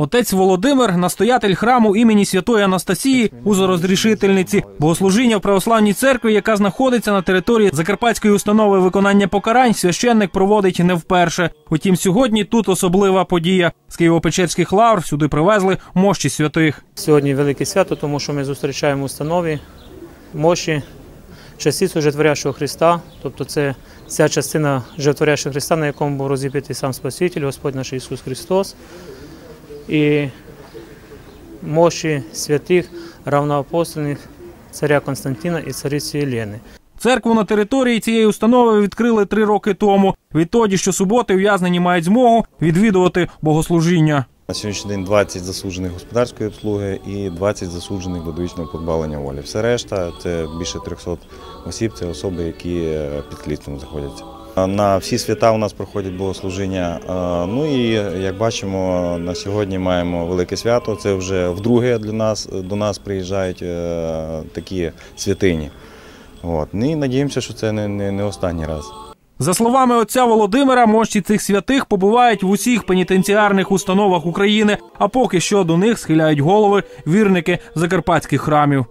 Отець Володимир, настоятель храму імені Святої Анастасії, узорозрішительниці, богослужіння в православній церкві, яка знаходиться на території Закарпатської установи виконання покарань, священник проводить не вперше. Утім, сьогодні тут особлива подія. З Києво-Печерських лавр сюди привезли мощі святих. Сьогодні велике свято, тому що ми зустрічаємо установі мощі частицю Житворящого Христа, тобто це ця частина Житворящого Христа, на якому був розіп'ятий сам Спаситель, Господь наш Ісус Христос. І мощі святих равноапостольних царя Константина і цариці Єлени. Церкву на території цієї установи відкрили три роки тому. Відтоді щосуботи ув'язнені мають змогу відвідувати богослужіння. На сьогоднішній день 20 засуджених господарської обслуги і 20 засуджених до довічного позбавлення волі. Все решта це більше 300 осіб, це особи, які е, під клітом знаходяться. На всі свята у нас проходять богослужіння. Ну і як бачимо, на сьогодні маємо велике свято. Це вже вдруге для нас до нас приїжджають е, такі святині. От. Ну І надіємося, що це не, не, не останній раз. За словами отця Володимира, мощі цих святих побувають в усіх пенітенціарних установах України, а поки що до них схиляють голови вірники закарпатських храмів.